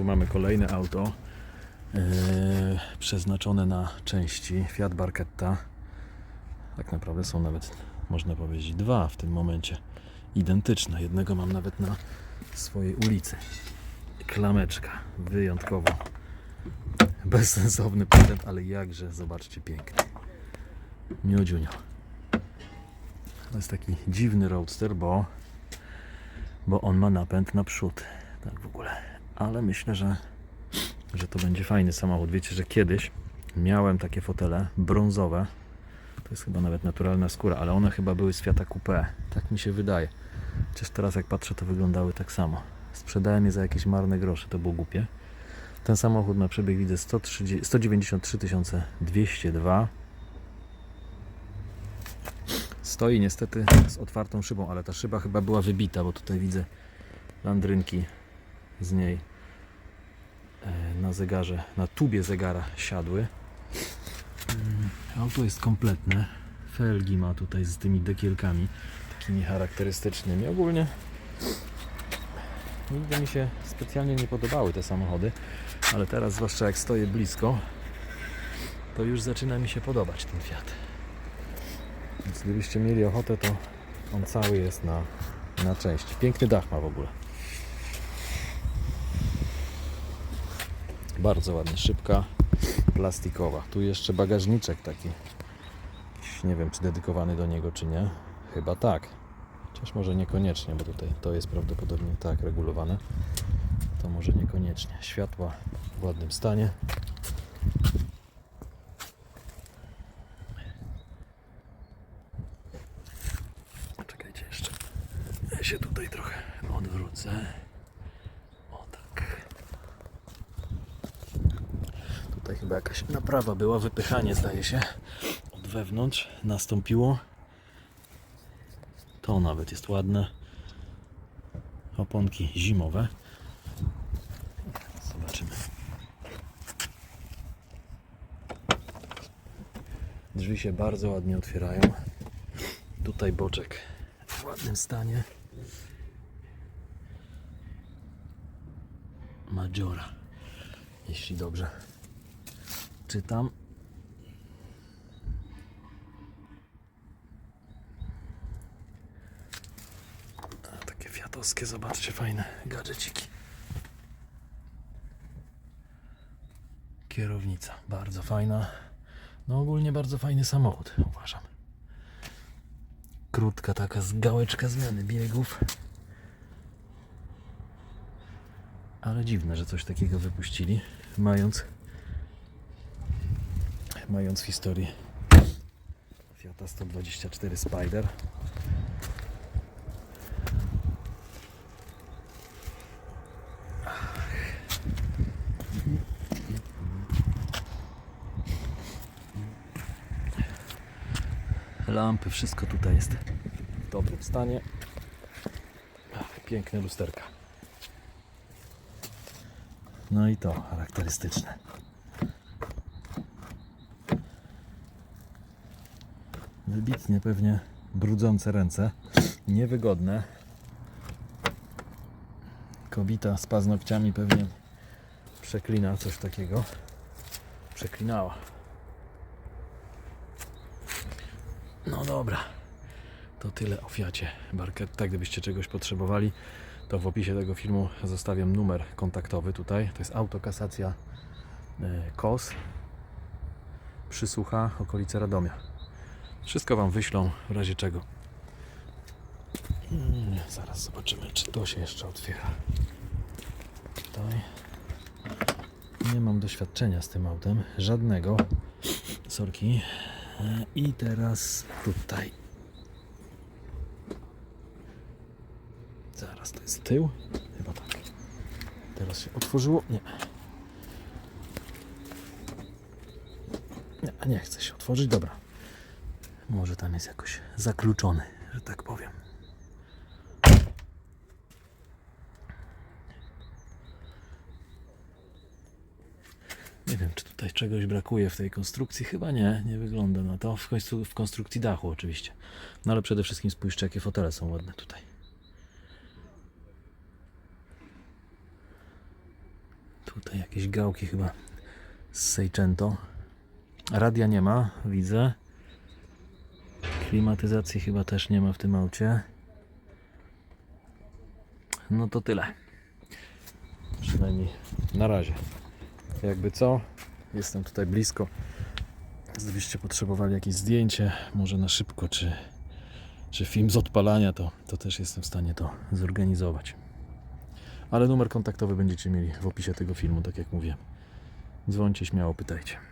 Tu mamy kolejne auto yy, przeznaczone na części Fiat Barchetta. Tak naprawdę są nawet, można powiedzieć, dwa w tym momencie identyczne. Jednego mam nawet na swojej ulicy. Klameczka, wyjątkowo bezsensowny patent, ale jakże, zobaczcie, piękny. Miodziunio. To jest taki dziwny roadster, bo, bo on ma napęd naprzód. Tak w ogóle. Ale myślę, że, że to będzie fajny samochód. Wiecie, że kiedyś miałem takie fotele brązowe. To jest chyba nawet naturalna skóra, ale one chyba były z Fiata Coupé. Tak mi się wydaje. Chociaż teraz jak patrzę, to wyglądały tak samo. Sprzedałem je za jakieś marne grosze, to było głupie. Ten samochód ma przebieg widzę 130, 193 202. Stoi niestety z otwartą szybą, ale ta szyba chyba była wybita, bo tutaj widzę landrynki z niej na zegarze, na tubie zegara siadły. Mm, Auto jest kompletne. Felgi ma tutaj z tymi dekielkami takimi charakterystycznymi. Ogólnie nigdy mi się specjalnie nie podobały te samochody, ale teraz zwłaszcza jak stoję blisko, to już zaczyna mi się podobać ten Fiat. Więc gdybyście mieli ochotę, to on cały jest na, na części. Piękny dach ma w ogóle. Bardzo ładnie, szybka, plastikowa. Tu jeszcze bagażniczek taki. Nie wiem, czy dedykowany do niego, czy nie. Chyba tak. Chociaż może niekoniecznie, bo tutaj to jest prawdopodobnie tak regulowane. To może niekoniecznie. Światła w ładnym stanie. Czekajcie jeszcze. Ja się tutaj trochę odwrócę. O tak. Tutaj chyba jakaś naprawa była, wypychanie zdaje się od wewnątrz nastąpiło. To nawet jest ładne. Oponki zimowe. Zobaczymy. Drzwi się bardzo ładnie otwierają. Tutaj boczek w ładnym stanie. Majora, jeśli dobrze czytam. A, takie fiatowskie, zobaczcie, fajne gadżeciki. Kierownica, bardzo fajna. No ogólnie bardzo fajny samochód, uważam. Krótka taka z gałeczka zmiany biegów. Ale dziwne, że coś takiego wypuścili, mając mając w historii Fiata 124 Spider. Lampy, wszystko tutaj jest w dobrym stanie. Piękne lusterka. No i to charakterystyczne. Wybitnie pewnie brudzące ręce. Niewygodne. Kobieta z paznokciami pewnie przeklina coś takiego. Przeklinała. No dobra. To tyle o Fiacie Barchetta. Gdybyście czegoś potrzebowali, to w opisie tego filmu zostawiam numer kontaktowy tutaj. To jest autokasacja e, KOS Przysłucha, okolice Radomia. Wszystko Wam wyślą w razie czego. Mm, Zaraz zobaczymy, czy to się jeszcze otwiera. Tutaj. Nie mam doświadczenia z tym autem. Żadnego. Sorki. I teraz tutaj. Zaraz to jest tył. Chyba tak. Teraz się otworzyło. Nie. Nie, nie chce się otworzyć. Dobra. Może tam jest jakoś zakluczony, że tak powiem. Nie wiem, czy tutaj czegoś brakuje w tej konstrukcji. Chyba nie, nie wygląda na to. W końcu w konstrukcji dachu oczywiście. No ale przede wszystkim spójrzcie, jakie fotele są ładne tutaj. Tutaj jakieś gałki chyba z Seicento. Radia nie ma, widzę. Klimatyzacji chyba też nie ma w tym aucie. No to tyle. Przynajmniej na razie. Jakby co, jestem tutaj blisko. Gdybyście potrzebowali jakieś zdjęcie, może na szybko, czy, czy film z odpalania, to, to też jestem w stanie to zorganizować. Ale numer kontaktowy będziecie mieli w opisie tego filmu, tak jak mówię. Dzwońcie śmiało, pytajcie.